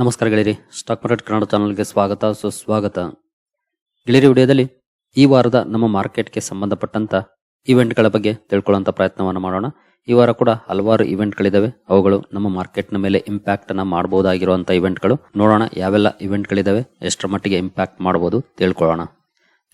ನಮಸ್ಕಾರ ಗೆಳೆಯರಿ stock market Kannada ಚಾನಲ್ಗೆ ಸ್ವಾಗತ, ಸುಸ್ವಾಗತ. ಗೆಳೆಯರಿ, ವಿಡಿಯೋದಲ್ಲಿ ಈ ವಾರದ ನಮ್ಮ ಮಾರ್ಕೆಟ್ಗೆ ಸಂಬಂಧಪಟ್ಟಂತ ಇವೆಂಟ್ಗಳ ಬಗ್ಗೆ ತಿಳ್ಕೊಳ್ಳುವಂತ ಪ್ರಯತ್ನವನ್ನು ಮಾಡೋಣ. ಈ ವಾರ ಕೂಡ ಹಲವಾರು ಇವೆಂಟ್ಗಳಿದಾವೆ. ಅವುಗಳು ನಮ್ಮ ಮಾರ್ಕೆಟ್ನ ಮೇಲೆ ಇಂಪ್ಯಾಕ್ಟ್ ಅನ್ನ ಮಾಡಬಹುದಾಗಿರುವಂತ ಇವೆಂಟ್ಗಳು. ನೋಡೋಣ ಯಾವೆಲ್ಲ ಇವೆಂಟ್ಗಳಿದಾವೆ, ಎಷ್ಟರ ಮಟ್ಟಿಗೆ ಇಂಪ್ಯಾಕ್ಟ್ ಮಾಡಬಹುದು ತಿಳ್ಕೊಳ್ಳೋಣ.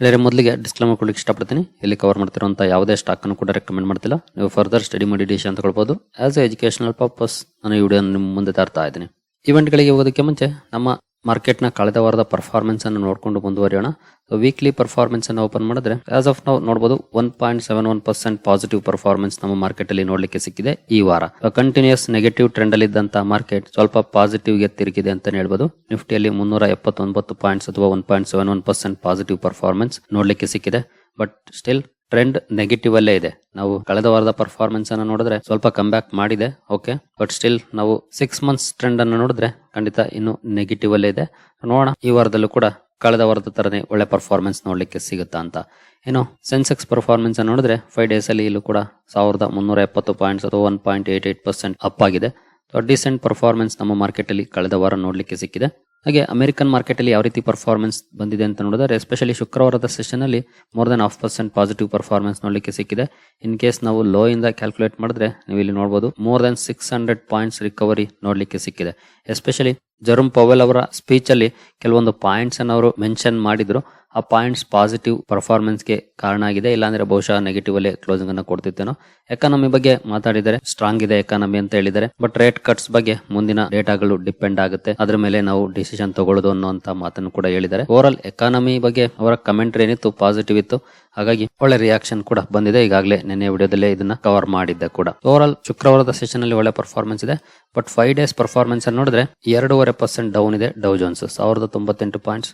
ಗೆಳೆಯರಿ, ಮೊದಲಿಗೆ ಡಿಸ್ಕ್ಲೇಮರ್ ಕೊಡ್ಲಿಕ್ಕೆ ಇಷ್ಟಪಡ್ತೀನಿ. ಇಲ್ಲಿ ಕವರ್ ಮಾಡ್ತಿರುವಂಥ ಯಾವುದೇ ಸ್ಟಾಕ್ ಅನ್ನು ಕೂಡ ರೆಕಮೆಂಡ್ ಮಾಡ್ತಿಲ್ಲ. ನೀವು ಫರ್ದರ್ ಸ್ಟಡಿ ಮಾಡಿ ಅಂತ ತಗೊಳ್ಬಹುದು ಆಸ್ ಎ ಎಜುಕೇಶನಲ್ ಪರ್ಪಸ್ ನಾನು ಈ ವಿಡಿಯೋ ನಿಮ್ಮ ಮುಂದೆ ತರ್ತಾ ಇದ್ದೀನಿ. ಇವೆಂಟ್ಗಳಿಗೆ ಹೋಗೋದಕ್ಕೆ ಮುಂಚೆ ನಮ್ಮ ಮಾರ್ಕೆಟ್ನ ಕಳೆದ ವಾರದ ಪರ್ಫಾರ್ಮೆನ್ಸ್ ಅನ್ನು ನೋಡಿಕೊಂಡು ಮುಂದುವರಿಯೋಣ. ವೀಕ್ಲಿ ಪರ್ಫಾರ್ಮೆನ್ಸ್ ಅನ್ನು ಓಪನ್ ಮಾಡಿದ್ರೆ ಆಸ್ ಆಫ್ ನಾವು ನೋಡಬಹುದು one point seven one percent positive performance ನಮ್ಮ ಮಾರ್ಕೆಟ್ ಅಲ್ಲಿ ನೋಡ್ಲಿಕ್ಕೆ ಸಿಕ್ಕಿದೆ ಈ ವಾರ. ಕಂಟಿನ್ಯೂಸ್ ನೆಗೆಟಿವ್ ಟ್ರೆಂಡ್ ಅಲ್ಲಿ ಇದ್ದಂತ ಮಾರ್ಕೆಟ್ ಸ್ವಲ್ಪ ಪಾಸಿಟಿವ್ಗೆ ತಿರುಗಿದೆ ಅಂತ ಹೇಳ್ಬೋದು. ನಿಫ್ಟಿಯಲ್ಲಿ ಮುನ್ನೂರ ಎಪ್ಪತ್ತೊಂಬತ್ತು ಪಾಯಿಂಟ್ಸ್ ಅಥವಾ one point seven one percent positive performance ನೋಡ್ಲಿಕ್ಕೆ ಸಿಕ್ಕಿದೆ. ಬಟ್ ಸ್ಟಿಲ್ ಟ್ರೆಂಡ್ ನೆಗೆಟಿವ್ ಅಲ್ಲೇ ಇದೆ. ನಾವು ಕಳೆದ ವಾರದ ಪರ್ಫಾರ್ಮೆನ್ಸ್ ಅನ್ನು ನೋಡಿದ್ರೆ ಸ್ವಲ್ಪ ಕಮ್ ಬ್ಯಾಕ್ ಮಾಡಿದೆ ಓಕೆ ಬಟ್ ಸ್ಟಿಲ್ ನಾವು ಸಿಕ್ಸ್ ಮಂತ್ಸ್ ಟ್ರೆಂಡ್ ಅನ್ನು ನೋಡಿದ್ರೆ ಖಂಡಿತ ಇನ್ನು ನೆಗೆಟಿವ್ ಅಲ್ಲೇ ಇದೆ. ನೋಡೋಣ, ಈ ವಾರದಲ್ಲೂ ಕೂಡ ಕಳೆದ ವಾರದ ತರನೇ ಒಳ್ಳೆ ಪರ್ಫಾರ್ಮೆನ್ಸ್ ನೋಡ್ಲಿಕ್ಕೆ ಸಿಗುತ್ತಾ ಅಂತ. ಏನು ಸೆನ್ಸೆಕ್ಸ್ ಪರ್ಫಾರ್ಮೆನ್ಸ್ ಅನ್ನು ನೋಡಿದ್ರೆ ಫೈವ್ ಡೇಸ್ ಅಲ್ಲಿ ಇಲ್ಲೂ ಕೂಡ ಸಾವಿರದ ಮುನ್ನೂರ ಎಪ್ಪತ್ತು ಪಾಯಿಂಟ್ಸ್ ಅಥವಾ one point eight eight percent up ಆಗಿದೆ. ಡಿಸೆಂಟ್ ಪರ್ಫಾರ್ಮೆನ್ಸ್ ನಮ್ಮ ಮಾರ್ಕೆಟ್ ಅಲ್ಲಿ ಕಳೆದ ವಾರ ನೋಡ್ಲಿಕ್ಕೆ ಸಿಕ್ಕಿದೆ. ಹಾಗೆ ಅಮೆರಿಕನ್ ಮಾರ್ಕೆಟ್ ಅಲ್ಲಿ ಯಾವ ರೀತಿ ಪರ್ಫಾರ್ಮೆನ್ಸ್ ಬಂದಿದೆ ಅಂತ ನೋಡಿದ್ರೆ ಎಸ್ಪೆಷಲಿ ಶುಕ್ರವಾರದ ಸೆಷನ್ ಅಲ್ಲಿ more than half percent positive performance ನೋಡಲಿಕ್ಕೆ ಸಿಕ್ಕಿದೆ. ಇನ್ ಕೇಸ್ ನಾವು ಲೋ ಇಂದ ಕ್ಯಾಲ್ಕುಲೇಟ್ ಮಾಡಿದ್ರೆ, ನೀವು ಇಲ್ಲಿ ನೋಡಬಹುದು more than six hundred points recovery ನೋಡಲಿಕ್ಕೆ ಸಿಕ್ಕಿದೆ. ಎಸ್ಪೆಷಲಿ ಜರುಮ್ ಪವೆಲ್ ಅವರ ಸ್ಪೀಚ್ ಅಲ್ಲಿ ಕೆಲವೊಂದು ಪಾಯಿಂಟ್ಸ್ ಅನ್ನು ಅವರು ಮೆನ್ಷನ್ ಮಾಡಿದ್ರು. ಆ ಪಾಯಿಂಟ್ಸ್ ಪಾಸಿಟಿವ್ ಪರ್ಫಾರ್ಮೆನ್ಸ್ಗೆ ಕಾರಣ ಆಗಿದೆ. ಇಲ್ಲಾಂದ್ರೆ ಬಹುಶಃ ನೆಗೆಟಿವ್ ಅಲ್ಲಿ ಕ್ಲೋಸಿಂಗ್ ಅನ್ನು ಕೊಡ್ತಿತ್ತೇನೋ. ಎಕಾನಮಿ ಬಗ್ಗೆ ಮಾತಾಡಿದರೆ ಸ್ಟ್ರಾಂಗ್ ಇದೆ ಎಕಾನಮಿ ಅಂತ ಹೇಳಿದರೆ ಬಟ್ ರೇಟ್ ಕಟ್ಸ್ ಬಗ್ಗೆ ಮುಂದಿನ ಡೇಟಾಗಳು ಡಿಪೆಂಡ್ ಆಗುತ್ತೆ. ಅದರ ಮೇಲೆ ನಾವು ಡಿಸಿಷನ್ ತಗೊಳ್ಳೋದು ಅನ್ನುವಂತ ಮಾತನ್ನು ಕೂಡ ಹೇಳಿದ್ದಾರೆ. ಓವರ್ ಆಲ್ ಎಕಾನಮಿ ಬಗ್ಗೆ ಅವರ ಕಮೆಂಟ್ ಏನಿತ್ತು? ಪಾಸಿಟಿವ್ ಇತ್ತು. ಹಾಗಾಗಿ ಒಳ್ಳೆ ರಿಯಾಕ್ಷನ್ ಕೂಡ ಬಂದಿದೆ. ಈಗಾಗಲೇ ನಿನ್ನೆ ವಿಡಿಯೋದಲ್ಲೇ ಇದನ್ನ ಕವರ್ ಮಾಡಿದ್ದೆ ಕೂಡ. ಓವರ್ ಆಲ್ ಶುಕ್ರವಾರದ ಸೆಷನ್ ಅಲ್ಲಿ ಒಳ್ಳೆ ಪರ್ಫಾರ್ಮೆನ್ಸ್ ಇದೆ. ಬಟ್ ಫೈವ್ ಡೇಸ್ ಪರ್ಫಾರ್ಮೆನ್ಸ್ ನೋಡಿದ್ರೆ ಎರಡೂವರೆ ಪರ್ಸೆಂಟ್ ಡೌನ್ ಇದೆ ಡೌ ಜೋನ್ಸ್ ಸಾವಿರದ ತೊಂಬತ್ತೆಂಟು ಪಾಯಿಂಟ್ಸ್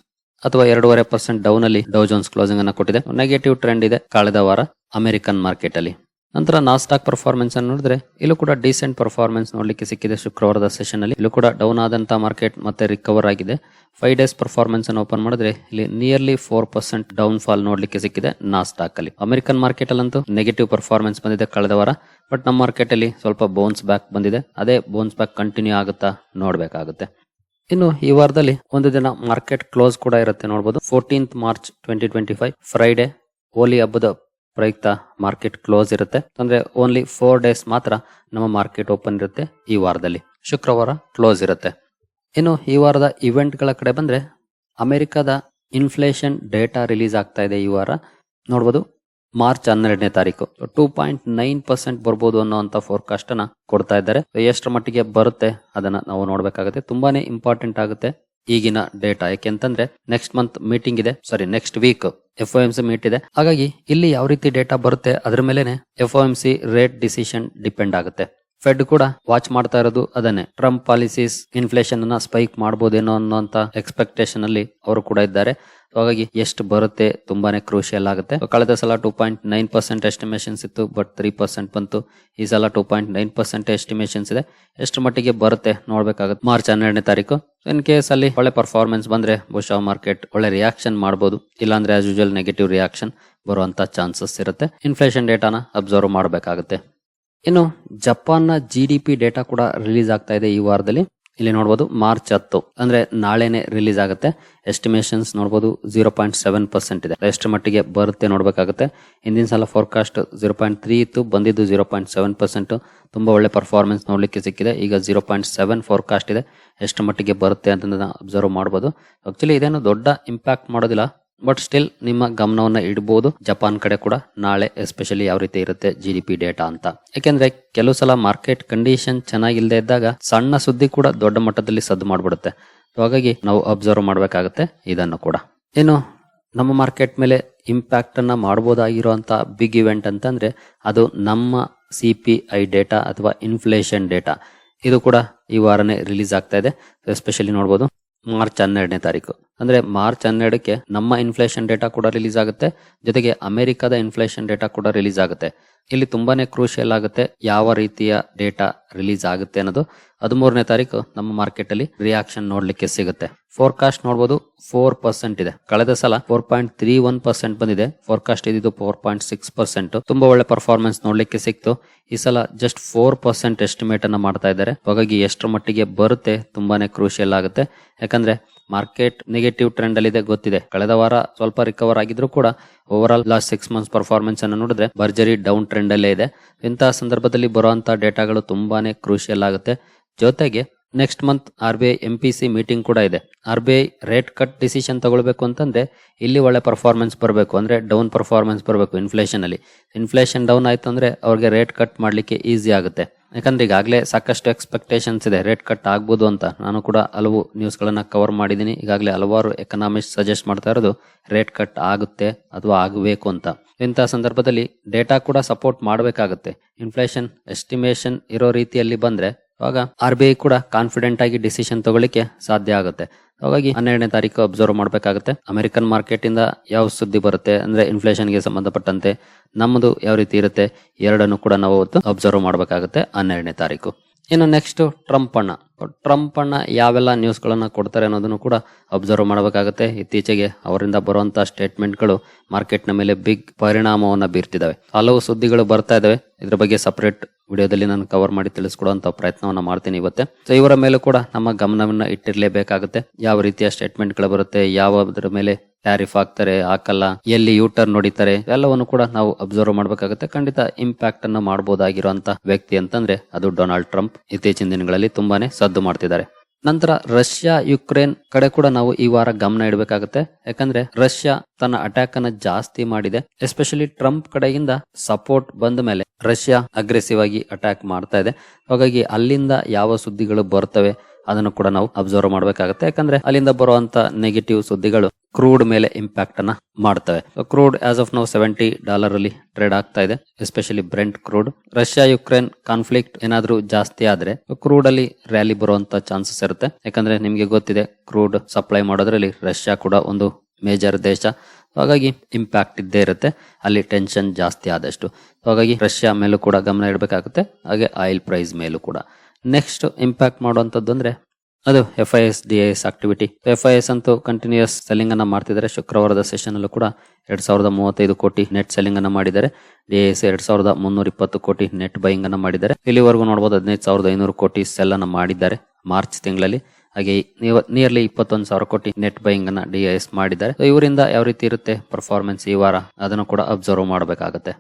ಅಥವಾ ಎರಡೂವರೆ ಪರ್ಸೆಂಟ್ ಡೌನ್ ಅಲ್ಲಿ ಡೌ ಜೋನ್ಸ್ ಕ್ಲೋಸಿಂಗ್ ಅನ್ನು ಕೊಟ್ಟಿದೆ. ನೆಗೆಟಿವ್ ಟ್ರೆಂಡ್ ಇದೆ ಕಳೆದ ವಾರ ಅಮೆರಿಕನ್ ಮಾರ್ಕೆಟ್ ಅಲ್ಲಿ. ನಂತರ ನಾಸ್ಟಾಕ್ ಪರ್ಫಾರ್ಮೆನ್ಸ್ ಅನ್ನು ನೋಡಿದ್ರೆ ಇಲ್ಲೂ ಕೂಡ ಡೀಸೆಂಟ್ ಪರ್ಫಾರ್ಮೆನ್ಸ್ ನೋಡ್ಲಿಕ್ಕೆ ಸಿಕ್ಕಿದೆ ಶುಕ್ರವಾರದ ಸೆಷನ್ ಅಲ್ಲಿ. ಇಲ್ಲೂ ಕೂಡ ಡೌನ್ ಆದಂತಹ ಮಾರ್ಕೆಟ್ ಮತ್ತೆ ರಿಕವರ್ ಆಗಿದೆ. ಫೈವ್ ಡೇಸ್ ಪರ್ಫಾರ್ಮೆನ್ಸ್ ಅನ್ನು ಓಪನ್ ಮಾಡಿದ್ರೆ ಇಲ್ಲಿ nearly four percent down fall ನೋಡ್ಲಿಕ್ಕೆ ಸಿಕ್ಕಿದೆ ನಾಸ್ಟಾಕ್ ಅಲ್ಲಿ. ಅಮೆರಿಕನ್ ಮಾರ್ಕೆಟ್ ಅಲ್ಲಂತೂ ನೆಗೆಟಿವ್ ಪರ್ಫಾರ್ಮೆನ್ಸ್ ಬಂದಿದೆ ಕಳೆದ ವಾರ. ಬಟ್ ನಮ್ಮ ಮಾರ್ಕೆಟ್ ಅಲ್ಲಿ ಸ್ವಲ್ಪ ಬೋನ್ಸ್ ಬ್ಯಾಕ್ ಬಂದಿದೆ. ಅದೇ ಬೋನ್ಸ್ ಬ್ಯಾಕ್ ಕಂಟಿನ್ಯೂ ಆಗುತ್ತಾ ನೋಡ್ಬೇಕಾಗುತ್ತೆ. ಇನ್ನು ಈ ವಾರದಲ್ಲಿ ಒಂದು ದಿನ ಮಾರ್ಕೆಟ್ ಕ್ಲೋಸ್ ಕೂಡ ಇರುತ್ತೆ ನೋಡಬಹುದು fourteenth March twenty twenty five Friday Holi ಹಬ್ಬದ ಪ್ರಯುಕ್ತ ಮಾರ್ಕೆಟ್ ಕ್ಲೋಸ್ ಇರುತ್ತೆ. ಅಂದ್ರೆ ಓನ್ಲಿ ಫೋರ್ ಡೇಸ್ ಮಾತ್ರ ನಮ್ಮ ಮಾರ್ಕೆಟ್ ಓಪನ್ ಇರುತ್ತೆ ಈ ವಾರದಲ್ಲಿ. ಶುಕ್ರವಾರ ಕ್ಲೋಸ್ ಇರುತ್ತೆ. ಇನ್ನು ಈ ವಾರದ ಇವೆಂಟ್ಗಳ ಕಡೆ ಬಂದ್ರೆ ಅಮೆರಿಕದ ಇನ್ಫ್ಲೇಷನ್ ಡೇಟಾ ರಿಲೀಸ್ ಆಗ್ತಾ ಇದೆ ಈ ವಾರ. ನೋಡಬಹುದು ಮಾರ್ಚ್ ಹನ್ನೆರಡನೇ ತಾರೀಕು. ಟೂ ಪಾಯಿಂಟ್ ನೈನ್ ಪರ್ಸೆಂಟ್ ಬರ್ಬೋದು ಅನ್ನೋಂಥ ಫೋರ್ಕಾಸ್ಟ್ ಅನ್ನ ಕೊಡ್ತಾ ಇದ್ದಾರೆ. ಎಷ್ಟರ ಮಟ್ಟಿಗೆ ಬರುತ್ತೆ ಅದನ್ನ ನಾವು ನೋಡ್ಬೇಕಾಗುತ್ತೆ. ತುಂಬಾನೇ ಇಂಪಾರ್ಟೆಂಟ್ ಆಗುತ್ತೆ ಈಗಿನ ಡೇಟಾ ಯಾಕೆಂತಂದ್ರೆ ನೆಕ್ಸ್ಟ್ ಮಂತ್ ಮೀಟಿಂಗ್ ಇದೆ. Sorry next week F M meet ಇದೆ. ಹಾಗಾಗಿ ಇಲ್ಲಿ ಯಾವ ರೀತಿ ಡೇಟಾ ಬರುತ್ತೆ ಅದ್ರ ಮೇಲೆನೆ ಎಫ್ ರೇಟ್ ಡಿಸಿಷನ್ ಡಿಪೆಂಡ್ ಆಗುತ್ತೆ. ಫೆಡ್ ಕೂಡ ವಾಚ್ ಮಾಡ್ತಾ ಇರೋದು ಅದನ್ನೇ. ಟ್ರಂಪ್ ಪಾಲಿಸೀಸ್ ಇನ್ಫ್ಲೇಷನ್ ಅನ್ನ ಸ್ಪೈಕ್ ಮಾಡಬಹುದೇನೋ ಅನ್ನೋಂತ ಎಕ್ಸ್ಪೆಕ್ಟೇಷನ್ ಅಲ್ಲಿ ಅವರು ಕೂಡ ಇದ್ದಾರೆ. ಹಾಗಾಗಿ ಎಷ್ಟು ಬರುತ್ತೆ ತುಂಬಾನೇ ಕ್ರೂಷಿಯಲ್ ಆಗುತ್ತೆ. ಕಳೆದ ಸಲ two point nine percent estimations ಇತ್ತು ಬಟ್ ತ್ರೀ ಪರ್ಸೆಂಟ್ ಬಂತು. ಈ ಸಲ two point nine percent estimations ಇದೆ. ಎಷ್ಟು ಮಟ್ಟಿಗೆ ಬರುತ್ತೆ ನೋಡ್ಬೇಕಾಗುತ್ತೆ. ಮಾರ್ಚ್ ಹನ್ನೆರಡನೇ ತಾರೀಕು. ಇನ್ ಕೇಸ್ ಅಲ್ಲಿ ಒಳ್ಳೆ ಪರ್ಫಾರ್ಮೆನ್ಸ್ ಬಂದ್ರೆ ಬಹುಶಃ ಮಾರ್ಕೆಟ್ ಒಳ್ಳೆ ರಿಯಾಕ್ಷನ್ ಮಾಡಬಹುದು ಇಲ್ಲಾಂದ್ರೆ ಆಸ್ ಯೂಶುವಲ್ ನೆಗೆಟಿವ್ ರಿಯಾಕ್ಷನ್ ಬರುವಂತ ಚಾನ್ಸಸ್ ಇರುತ್ತೆ. ಇನ್ಫ್ಲೇಷನ್ ಡೇಟಾನ ಅಬ್ಸರ್ವ್ ಮಾಡಬೇಕಾಗುತ್ತೆ. ಇನ್ನು ಜಪಾನ್ನ ಜಿ ಡಿ ಪಿ ಡೇಟಾ ಕೂಡ ರಿಲೀಸ್ ಆಗ್ತಾ ಇದೆ ಈ ವಾರದಲ್ಲಿ. ಇಲ್ಲಿ ನೋಡಬಹುದು ಮಾರ್ಚ್ ಹತ್ತು, ಅಂದ್ರೆ ನಾಳೆನೆ ರಿಲೀಸ್ ಆಗುತ್ತೆ. ಎಸ್ಟಿಮೇಷನ್ಸ್ ನೋಡಬಹುದು ಜೀರೋ ಪಾಯಿಂಟ್ ಸೆವೆನ್ ಪರ್ಸೆಂಟ್ ಇದೆ. ಎಷ್ಟು ಮಟ್ಟಿಗೆ ಬರುತ್ತೆ ನೋಡಬೇಕಾಗುತ್ತೆ. ಹಿಂದಿನ ಸಲ ಫೋರ್ಕಾಸ್ಟ್ ಜೀರೋ ಪಾಯಿಂಟ್ ತ್ರೀ ಇತ್ತು, ಬಂದಿದ್ದು ಜೀರೋ ಪಾಯಿಂಟ್ ಸೆವೆನ್ ಪರ್ಸೆಂಟ್ ತುಂಬಾ ಒಳ್ಳೆ ಪರ್ಫಾರ್ಮೆನ್ಸ್ ನೋಡ್ಲಿಕ್ಕೆ ಸಿಕ್ಕಿದೆ. ಈಗ ಜೀರೋ ಪಾಯಿಂಟ್ ಸೆವೆನ್ ಫೋರ್ಕಾಸ್ಟ್ ಇದೆ. ಎಷ್ಟು ಮಟ್ಟಿಗೆ ಬರುತ್ತೆ ಅಂತ ಅಬ್ಸರ್ವ್ ಮಾಡಬಹುದು ಆಕ್ಚುಲಿ ಇದೇನು ದೊಡ್ಡ ಇಂಪ್ಯಾಕ್ಟ್ ಮಾಡೋದಿಲ್ಲ. ಬಟ್ ಸ್ಟಿಲ್ ನಿಮ್ಮ ಗಮನವನ್ನ ಇಡಬಹುದು ಜಪಾನ್ ಕಡೆ ಕೂಡ ನಾಳೆ ಎಸ್ಪೆಷಲಿ ಯಾವ ರೀತಿ ಇರುತ್ತೆ ಜಿ ಡಿ ಪಿ ಡೇಟಾ ಅಂತ. ಯಾಕೆಂದ್ರೆ ಕೆಲವು ಸಲ ಮಾರ್ಕೆಟ್ ಕಂಡೀಷನ್ ಚೆನ್ನಾಗಿಲ್ಲದೆ ಇದ್ದಾಗ ಸಣ್ಣ ಸುದ್ದಿ ಕೂಡ ದೊಡ್ಡ ಮಟ್ಟದಲ್ಲಿ ಸದ್ದು ಮಾಡಿಬಿಡುತ್ತೆ. ಹಾಗಾಗಿ ನಾವು ಅಬ್ಸರ್ವ್ ಮಾಡಬೇಕಾಗುತ್ತೆ ಇದನ್ನು ಕೂಡ. ಇನ್ನು ನಮ್ಮ ಮಾರ್ಕೆಟ್ ಮೇಲೆ ಇಂಪ್ಯಾಕ್ಟ್ ಅನ್ನ ಮಾಡಬಹುದಾಗಿರುವಂತ ಬಿಗ್ ಇವೆಂಟ್ ಅಂತಂದ್ರೆ ಅದು ನಮ್ಮ ಸಿ ಪಿ ಐ ಡೇಟಾ ಅಥವಾ ಇನ್ಫ್ಲೇಷನ್ ಡೇಟಾ ಇದು ಕೂಡ ಈ ವಾರನೇ ರಿಲೀಸ್ ಆಗ್ತಾ ಇದೆ. ಎಸ್ಪೆಷಲಿ ನೋಡಬಹುದು ಮಾರ್ಚ್ ಹನ್ನೆರಡನೇ ತಾರೀಕು. ಅಂದ್ರೆ ಮಾರ್ಚ್ ಹನ್ನೆರಡಕ್ಕೆ ನಮ್ಮ ಇನ್ಫ್ಲೇಷನ್ ಡೇಟಾ ಕೂಡ ರಿಲೀಸ್ ಆಗುತ್ತೆ. ಜೊತೆಗೆ ಅಮೆರಿಕದ ಇನ್ಫ್ಲೇಷನ್ ಡೇಟಾ ಕೂಡ ರಿಲೀಸ್ ಆಗುತ್ತೆ. ಇಲ್ಲಿ ತುಂಬಾನೇ ಕ್ರೂಷಿಯಲ್ ಆಗುತ್ತೆ ಯಾವ ರೀತಿಯ ಡೇಟಾ ರಿಲೀಸ್ ಆಗುತ್ತೆ ಅನ್ನೋದು. ಹದಿಮೂರನೇ ತಾರೀಕು ನಮ್ಮ ಮಾರ್ಕೆಟ್ ಅಲ್ಲಿ ರಿಯಾಕ್ಷನ್ ನೋಡ್ಲಿಕ್ಕೆ ಸಿಗುತ್ತೆ. ಫೋರ್ಕಾಸ್ಟ್ ನೋಡಬಹುದು ಫೋರ್ ಪರ್ಸೆಂಟ್ ಇದೆ. ಕಳೆದ ಸಲ four point three one percent ಬಂದಿದೆ. ಫೋರ್ಕಾಸ್ಟ್ ಇದ್ದು ಫೋರ್ ಪಾಯಿಂಟ್ ಸಿಕ್ಸ್ ಪರ್ಸೆಂಟ್ ತುಂಬಾ ಒಳ್ಳೆ ಪರ್ಫಾರ್ಮೆನ್ಸ್ ನೋಡ್ಲಿಕ್ಕೆ ಸಿಕ್ತು. ಈ ಸಲ ಜಸ್ಟ್ ಫೋರ್ ಪರ್ಸೆಂಟ್ ಎಸ್ಟಿಮೇಟ್ ಅನ್ನ ಮಾಡ್ತಾ ಇದ್ದಾರೆ. ಹಾಗಾಗಿ ಎಷ್ಟರ ಮಟ್ಟಿಗೆ ಬರುತ್ತೆ ತುಂಬಾನೇ ಕ್ರೂಷಿಯಲ್ ಆಗುತ್ತೆ. ಯಾಕಂದ್ರೆ ಮಾರ್ಕೆಟ್ ನೆಗೆಟಿವ್ ಟ್ರೆಂಡ್ ಅಲ್ಲಿ ಇದೆ ಗೊತ್ತಿದೆ. ಕಳೆದ ವಾರ ಸ್ವಲ್ಪ ರಿಕವರ್ ಆಗಿದ್ರು ಕೂಡ over all last six months performance ಅನ್ನು ನೋಡಿದ್ರೆ ಭರ್ಜರಿ ಡೌನ್ ಟ್ರೆಂಡ್ ಅಲ್ಲೇ ಇದೆ. ಇಂತಹ ಸಂದರ್ಭದಲ್ಲಿ ಬರುವಂತಹ ಡೇಟಾಗಳು ತುಂಬಾನೇ ಕ್ರೂಷಿಯಲ್ ಆಗುತ್ತೆ. ಜೊತೆಗೆ next month R B I M P C meeting ಕೂಡ ಇದೆ. R B I rate cut decision ತಗೊಳ್ಬೇಕು ಅಂತಂದ್ರೆ ಇಲ್ಲಿ ಒಳ್ಳೆ ಪರ್ಫಾರ್ಮೆನ್ಸ್ ಬರಬೇಕು. ಅಂದ್ರೆ ಡೌನ್ ಪರ್ಫಾರ್ಮೆನ್ಸ್ ಬರಬೇಕು ಇನ್ಫ್ಲೇಷನ್ ಅಲ್ಲಿ. ಇನ್ಫ್ಲೇಷನ್ ಡೌನ್ ಆಯ್ತು ಅಂದ್ರೆ ಅವ್ರಿಗೆ ರೇಟ್ ಕಟ್ ಮಾಡ್ಲಿಕ್ಕೆ ಈಸಿ ಆಗುತ್ತೆ. ಯಾಕಂದ್ರೆ ಈಗಾಗಲೇ ಸಾಕಷ್ಟು ಎಕ್ಸ್ಪೆಕ್ಟೇಷನ್ಸ್ ಇದೆ. ರೇಟ್ ಕಟ್ ಆಗ್ಬೋದು ಅಂತ. ನಾನು ಕೂಡ ಹಲವು ನ್ಯೂಸ್ಗಳನ್ನು ಕವರ್ ಮಾಡಿದ್ದೀನಿ. ಈಗಾಗಲೇ ಹಲವಾರು ಎಕನಾಮಿಸ್ಟ್ ಸಜೆಸ್ಟ್ ಮಾಡ್ತಾ ಇರೋದು ರೇಟ್ ಕಟ್ ಆಗುತ್ತೆ ಅಥವಾ ಆಗಬೇಕು ಅಂತ. ಇಂಥ ಸಂದರ್ಭದಲ್ಲಿ ಡೇಟಾ ಕೂಡ ಸಪೋರ್ಟ್ ಮಾಡಬೇಕಾಗುತ್ತೆ. ಇನ್ಫ್ಲೇಷನ್ ಎಸ್ಟಿಮೇಷನ್ ಇರೋ ರೀತಿಯಲ್ಲಿ ಬಂದ್ರೆ ಅವಾಗ ಆರ್ ಬಿ ಐ ಕೂಡ ಕಾನ್ಫಿಡೆಂಟ್ ಆಗಿ ಡಿಸಿಷನ್ ತಗೊಳ್ಳಿಕ್ಕೆ ಸಾಧ್ಯ ಆಗುತ್ತೆ. ಹಾಗಾಗಿ ಹನ್ನೆರಡನೇ ತಾರೀಕು ಅಬ್ಸರ್ವ್ ಮಾಡಬೇಕಾಗುತ್ತೆ. ಅಮೆರಿಕನ್ ಮಾರ್ಕೆಟ್ ಇಂದ ಯಾವ ಸುದ್ದಿ ಬರುತ್ತೆ ಅಂದ್ರೆ ಇನ್ಫ್ಲೇಷನ್ಗೆ ಸಂಬಂಧಪಟ್ಟಂತೆ ನಮ್ಮದು ಯಾವ ರೀತಿ ಇರುತ್ತೆ ಎರಡನ್ನು ಕೂಡ ನಾವು ಅಬ್ಸರ್ವ್ ಮಾಡಬೇಕಾಗುತ್ತೆ ಹನ್ನೆರಡನೇ ತಾರೀಕು. ಇನ್ನು ನೆಕ್ಸ್ಟ್ ಟ್ರಂಪ್ ಅಣ್ಣ. ಟ್ರಂಪ್ ಅನ್ನ ಯಾವೆಲ್ಲ ನ್ಯೂಸ್ ಗಳನ್ನ ಕೊಡ್ತಾರೆ ಅನ್ನೋದನ್ನು ಕೂಡ ಅಬ್ಸರ್ವ್ ಮಾಡಬೇಕಾಗುತ್ತೆ. ಇತ್ತೀಚೆಗೆ ಅವರಿಂದ ಬರುವಂತಹ ಸ್ಟೇಟ್ಮೆಂಟ್ಗಳು ಮಾರ್ಕೆಟ್ನ ಮೇಲೆ ಬಿಗ್ ಪರಿಣಾಮವನ್ನು ಬೀರ್ತಿದ್ದಾವೆ. ಹಲವು ಸುದ್ದಿಗಳು ಬರ್ತಾ ಇದಾವೆ. ಇದ್ರ ಬಗ್ಗೆ ಸಪರೇಟ್ ವಿಡಿಯೋದಲ್ಲಿ ನಾನು ಕವರ್ ಮಾಡಿ ತಿಳಿಸ್ಕೊಡುವಂತ ಪ್ರಯತ್ನವನ್ನ ಮಾಡ್ತೀನಿ ಇವತ್ತೆ. ಸೊ ಇವರ ಮೇಲೆ ಕೂಡ ನಮ್ಮ ಗಮನವನ್ನ ಇಟ್ಟಿರಲೇಬೇಕಾಗುತ್ತೆ. ಯಾವ ರೀತಿಯ ಸ್ಟೇಟ್ಮೆಂಟ್ಗಳು ಬರುತ್ತೆ, ಯಾವದ್ರ ಮೇಲೆ ಟ್ಯಾರಿಫ್ ಹಾಕ್ತಾರೆ, ಹಾಕಲ್ಲ, ಎಲ್ಲಿ ಯೂಟರ್ ನೋಡಿತಾರೆ ಎಲ್ಲವನ್ನು ಕೂಡ ನಾವು ಅಬ್ಸರ್ವ್ ಮಾಡಬೇಕಾಗುತ್ತೆ. ಖಂಡಿತ ಇಂಪ್ಯಾಕ್ಟ್ ಅನ್ನು ಮಾಡಬಹುದಾಗಿರುವಂತಹ ವ್ಯಕ್ತಿ ಅಂತಂದ್ರೆ ಅದು ಡೊನಾಲ್ಡ್ ಟ್ರಂಪ್ ಇತ್ತೀಚಿನ ದಿನಗಳಲ್ಲಿ ತುಂಬಾನೇ ಸದ್ದು ಮಾಡ್ತಿದ್ದಾರೆ ನಂತರ ರಷ್ಯಾ ಯುಕ್ರೇನ್ ಕಡೆ ಕೂಡ ನಾವು ಈ ವಾರ ಗಮನ ಇಡಬೇಕಾಗುತ್ತೆ. ಯಾಕಂದ್ರೆ ರಷ್ಯಾ ತನ್ನ ಅಟ್ಯಾಕ್ ಅನ್ನ ಜಾಸ್ತಿ ಮಾಡಿದೆ. ಎಸ್ಪೆಷಲಿ ಟ್ರಂಪ್ ಕಡೆಯಿಂದ ಸಪೋರ್ಟ್ ಬಂದ ಮೇಲೆ ರಷ್ಯಾ ಅಗ್ರೆಸಿವ್ ಆಗಿ ಅಟ್ಯಾಕ್ ಮಾಡ್ತಾ ಇದೆ. ಹಾಗಾಗಿ ಅಲ್ಲಿಂದ ಯಾವ ಸುದ್ದಿಗಳು ಬರ್ತವೆ? ಅದನ್ನು ಕೂಡ ನಾವು ಅಬ್ಸರ್ವ್ ಮಾಡಬೇಕಾಗುತ್ತೆ. ಯಾಕಂದ್ರೆ ಅಲ್ಲಿಂದ ಬರುವಂತ ನೆಗೆಟಿವ್ ಸುದ್ದಿಗಳು ಕ್ರೂಡ್ ಮೇಲೆ ಇಂಪ್ಯಾಕ್ಟ್ ಅನ್ನ ಮಾಡ್ತವೆ. Crude as of now seventy dollar ಅಲ್ಲಿ ಟ್ರೇಡ್ ಆಗ್ತಾ ಇದೆ. Especially brent crude Russia Ukraine conflict ಏನಾದ್ರೂ ಜಾಸ್ತಿ ಆದ್ರೆ ಕ್ರೂಡ್ ಅಲ್ಲಿ ರ್ಯಾಲಿ ಬರುವಂತ ಚಾನ್ಸಸ್ ಇರುತ್ತೆ. ಯಾಕಂದ್ರೆ ನಿಮ್ಗೆ ಗೊತ್ತಿದೆ ಕ್ರೂಡ್ ಸಪ್ಲೈ ಮಾಡೋದ್ರಲ್ಲಿ ರಷ್ಯಾ ಕೂಡ ಒಂದು ಮೇಜರ್ ದೇಶ. ಹಾಗಾಗಿ ಇಂಪ್ಯಾಕ್ಟ್ ಇದ್ದೇ ಇರುತ್ತೆ. ಅಲ್ಲಿ ಟೆನ್ಷನ್ ಜಾಸ್ತಿ ಆದಷ್ಟು. ಹಾಗಾಗಿ ರಷ್ಯಾ ಮೇಲೂ ಕೂಡ ಗಮನ ಇಡಬೇಕಾಗುತ್ತೆ. ಹಾಗೆ ಆಯಿಲ್ ಪ್ರೈಸ್ ಮೇಲೂ ಕೂಡ. ನೆಕ್ಸ್ಟ್ ಇಂಪ್ಯಾಕ್ಟ್ ಮಾಡುವಂತದ್ದು ಅಂದ್ರೆ ಅದು F I S D S activity F I S ಅಂತೂ ಕಂಟಿನ್ಯೂಸ್ ಸೆಲ್ಲಿಂಗ್ ಅನ್ನ ಮಾಡ್ತಿದ್ದಾರೆ. ಶುಕ್ರವಾರದ ಸೆಷನ್ ಅಲ್ಲೂ ಕೂಡ ಎರಡ್ ಸಾವಿರದ ಮೂವತ್ತೈದು ಕೋಟಿ ನೆಟ್ ಸೆಲ್ಲಿಂಗ್ ಅನ್ನ ಮಾಡಿದ್ದಾರೆ. ಡಿ ಎಸ್ ಎರಡ್ ಸಾವಿರದ ಮುನ್ನೂರ ಇಪ್ಪತ್ತು ಕೋಟಿ ನೆಟ್ ಬೈಯಿಂಗ್ ಅನ್ನ ಮಾಡಿದ್ದಾರೆ. ಇಲ್ಲಿವರೆಗೂ ನೋಡಬಹುದು ಹದಿನೈದು ಸಾವಿರದ ಐನೂರು ಕೋಟಿ ಸೆಲ್ ಅನ್ನ ಮಾಡಿದ್ದಾರೆ ಮಾರ್ಚ್ ತಿಂಗಳಲ್ಲಿ. ಹಾಗೆ ನಿಯರ್ಲಿ ಇಪ್ಪತ್ತೊಂದು ಸಾವಿರ ಕೋಟಿ ನೆಟ್ ಬೈಯಿಂಗ್ ಅನ್ನ ಡಿ ಎಸ್ ಮಾಡಿದ್ದಾರೆ. ಇವರಿಂದ ಯಾವ ರೀತಿ ಇರುತ್ತೆ ಪರ್ಫಾರ್ಮೆನ್ಸ್ ಈ ವಾರ? ಅದನ್ನು ಕೂಡ ಅಬ್ಸರ್ವ್ ಮಾಡಬೇಕಾಗುತ್ತೆ.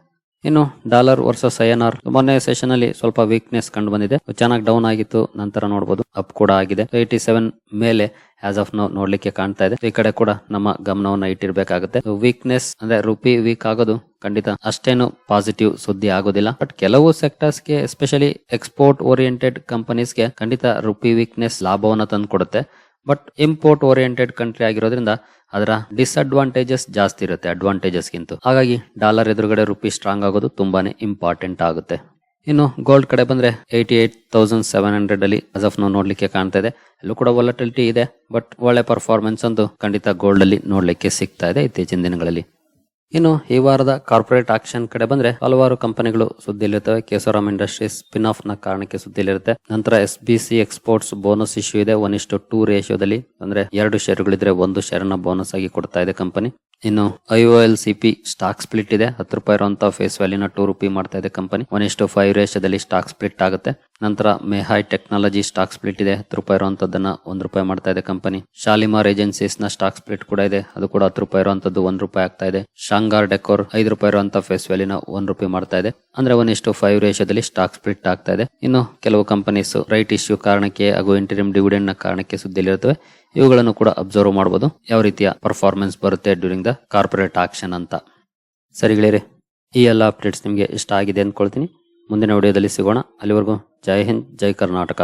ಇನ್ನು ಡಾಲರ್ ವರ್ಸಸ್ ಎನ್ ಆರ್ ಮೊನ್ನೆ ಸೆಷನ್ ಅಲ್ಲಿ ಸ್ವಲ್ಪ ವೀಕ್ನೆಸ್ ಕಂಡು ಬಂದಿದೆ. ಚೆನ್ನಾಗಿ ಡೌನ್ ಆಗಿತ್ತು, ನಂತರ ನೋಡಬಹುದು ಅಪ್ ಕೂಡ ಆಗಿದೆ. ಏಯ್ಟಿ ಸೆವೆನ್ ಮೇಲೆ ಆಸ್ ಆಫ್ ನೋ ನೋಡ್ಲಿಕ್ಕೆ ಕಾಣ್ತಾ ಇದೆ. ಈ ಕಡೆ ಕೂಡ ನಮ್ಮ ಗಮನವನ್ನ ಇಟ್ಟಿರ್ಬೇಕಾಗುತ್ತೆ. ವೀಕ್ನೆಸ್ ಅಂದ್ರೆ ರುಪಿ ವೀಕ್ ಆಗೋದು ಖಂಡಿತ ಅಷ್ಟೇನು ಪಾಸಿಟಿವ್ ಸುದ್ದಿ ಆಗೋದಿಲ್ಲ. ಬಟ್ ಕೆಲವು ಸೆಕ್ಟರ್ಸ್ಗೆ ಎಸ್ಪೆಷಲಿ ಎಕ್ಸ್ಪೋರ್ಟ್ ಓರಿಯೆಂಟೆಡ್ ಕಂಪನೀಸ್ಗೆ ಖಂಡಿತ ರುಪಿ ವೀಕ್ನೆಸ್ ಲಾಭವನ್ನ ತಂದು ಕೊಡುತ್ತೆ ಬಟ್ ಇಂಪೋರ್ಟ್ ಓರಿಯೆಂಟೆಡ್ ಕಂಟ್ರಿ ಆಗಿರೋದ್ರಿಂದ ಅದರ ಡಿಸ್ಅಡ್ವಾಂಟೇಜಸ್ ಜಾಸ್ತಿ ಇರುತ್ತೆ ಅಡ್ವಾಂಟೇಜಸ್ ಗಿಂತ. ಹಾಗಾಗಿ ಡಾಲರ್ ಎದುರುಗಡೆ ರುಪಿ ಸ್ಟ್ರಾಂಗ್ ಆಗೋದು ತುಂಬಾನೇ ಇಂಪಾರ್ಟೆಂಟ್ ಆಗುತ್ತೆ. ಇನ್ನು ಗೋಲ್ಡ್ ಕಡೆ ಬಂದ್ರೆ eighty eight thousand seven hundred ಅಲ್ಲಿ ಅಸ್ ಆಫ್ ನಾವು ನೋಡ್ಲಿಕ್ಕೆ ಕಾಣ್ತಾ ಇದೆ. ಅಲ್ಲೂ ಕೂಡ ವಾಲಟಿಲಿಟಿ ಇದೆ ಬಟ್ ಒಳ್ಳೆ ಪರ್ಫಾರ್ಮೆನ್ಸ್ ಅಂತೂ ಖಂಡಿತ ಗೋಲ್ಡ್ ಅಲ್ಲಿ ನೋಡ್ಲಿಕ್ಕೆ ಸಿಗ್ತಾ ಇದೆ ಇತ್ತೀಚಿನ ದಿನಗಳಲ್ಲಿ. ಇನ್ನು ಈ ವಾರದ ಕಾರ್ಪೊರೇಟ್ ಆಕ್ಷನ್ ಕಡೆ ಬಂದ್ರೆ ಹಲವಾರು ಕಂಪನಿಗಳು ಸುದ್ದಿಲಿರ್ತವೆ ಕೇಸರಾಮ್ ಇಂಡಸ್ಟ್ರೀಸ್ ಸ್ಪಿನ್ ಆಫ್ನ ಕಾರಣಕ್ಕೆ ಸುದ್ದಿಯಲ್ಲಿರುತ್ತೆ. ನಂತರ S B C exports bonus issue ಇದೆ. ಒನ್ ಇಷ್ಟು ಟೂ ರೇಷಿಯೋದಲ್ಲಿ ಅಂದ್ರೆ ಎರಡು ಶೇರುಗಳಿದ್ರೆ ಒಂದು ಶೇರ್ನ ಬೋನಸ್ ಆಗಿ ಕೊಡ್ತಾ ಇದೆ ಕಂಪನಿ ಇನ್ನು I O L C P stock split ಇದೆ. ಹತ್ತು ರೂಪಾಯಿ ಇರುವಂತಹ ಫೇಸ್ ವ್ಯಾಲ್ಯೂನ ಟೂ ರುಪಿ ಮಾಡ್ತಾ ಇದೆ ಕಂಪನಿ ಒನ್ ಇಷ್ಟು ಫೈವ್ ರೇಷದಲ್ಲಿ ಸ್ಟಾಕ್ ಸ್ಪ್ಲಿಟ್ ಆಗುತ್ತೆ. ನಂತರ ಮೆಹೈ ಟೆಕ್ನಾಲಜಿ ಸ್ಟಾಕ್ ಸ್ಪ್ಲಿಟ್ ಇದೆ. ಹತ್ತು ರೂಪಾಯಿ ಇರುವಂತದ್ದನ್ನ ಒಂದ್ ರೂಪಾಯಿ ಮಾಡ್ತಾ ಇದೆ ಕಂಪನಿ. ಶಾಲಿಮಾರ್ ಏಜೆನ್ಸೀಸ್ನ ಸ್ಟಾಕ್ ಸ್ಪ್ಲಿಟ್ ಕೂಡ ಇದೆ. ಅದು ಕೂಡ ಹತ್ತು ರೂಪಾಯಿ ಇರುವಂತದ್ದು ಒಂದ್ ರೂಪಾಯಿ ಆಗ್ತಾ ಇದೆ. ಶಾಂಗಾರ್ ಡೆಕೋರ್ ಐದು ರೂಪಾಯಿ ಇರುವಂತಹ ಫೇಸ್ ವ್ಯಾಲಿನ ಒಂದ್ ರೂಪಾಯಿ ಮಾಡ್ತಾ ಇದೆ. ಅಂದ್ರೆ ಒನ್ ಇಷ್ಟು ಫೈವ್ ರೇಷದಲ್ಲಿ ಸ್ಟಾಕ್ ಸ್ಪ್ಲಿಟ್ ಆಗ್ತಾ ಇದೆ. ಇನ್ನು ಕೆಲವು ಕಂಪನೀಸ್ ರೈಟ್ ಇಶ್ಯೂ ಕಾರಣಕ್ಕೆ ಹಾಗೂ ಇಂಟರಿಮ್ ಡಿವಿಡೆಂಡ್ನ ಕಾರಣಕ್ಕೆ ಸುದ್ದಿಯಲ್ಲಿರುತ್ತವೆ ಇವುಗಳನ್ನು ಕೂಡ ಅಬ್ಸರ್ವ್ ಮಾಡಬಹುದು ಯಾವ ರೀತಿಯ ಪರ್ಫಾರ್ಮೆನ್ಸ್ ಬರುತ್ತೆ ಡ್ಯೂರಿಂಗ್ ದ ಕಾರ್ಪೊರೇಟ್ ಆಕ್ಷನ್ ಅಂತ. ಸರಿಗಳಿರಿ ಈ ಎಲ್ಲ ಅಪ್ಡೇಟ್ಸ್ ನಿಮಗೆ ಇಷ್ಟ ಆಗಿದೆ ಅಂದ್ಕೊಳ್ತೀನಿ. ಮುಂದಿನ ವಿಡಿಯೋದಲ್ಲಿ ಸಿಗೋಣ. ಅಲ್ಲಿವರೆಗೂ ಜೈ ಹಿಂದ್ ಜೈ ಕರ್ನಾಟಕ